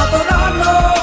adorarlo.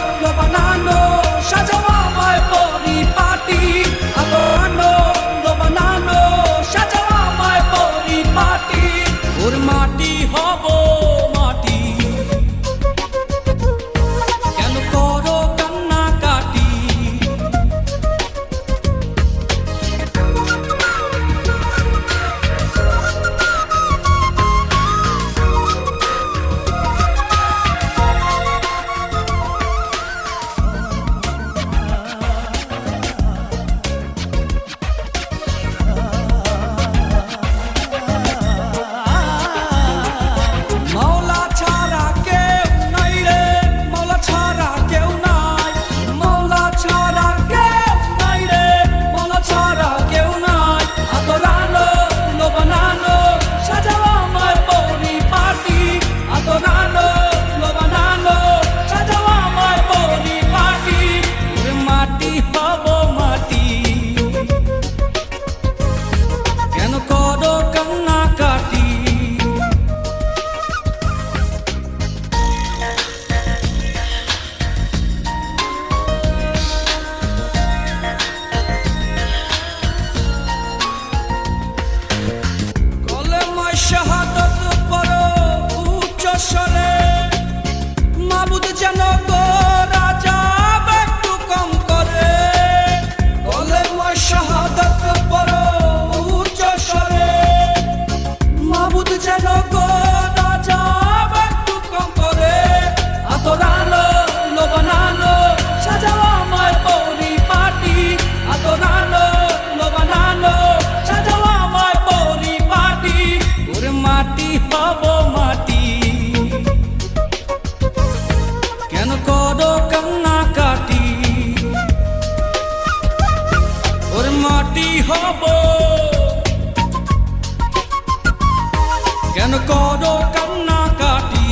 কেন করো কান্না কাটি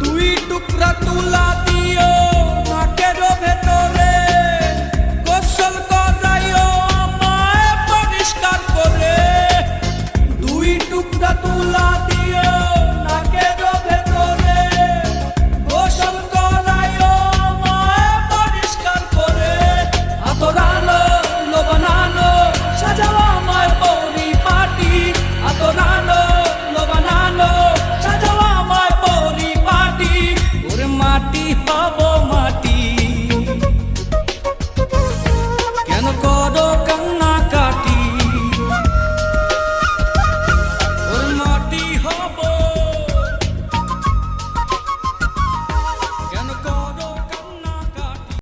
দুই টুকরা তুলা মাটি হব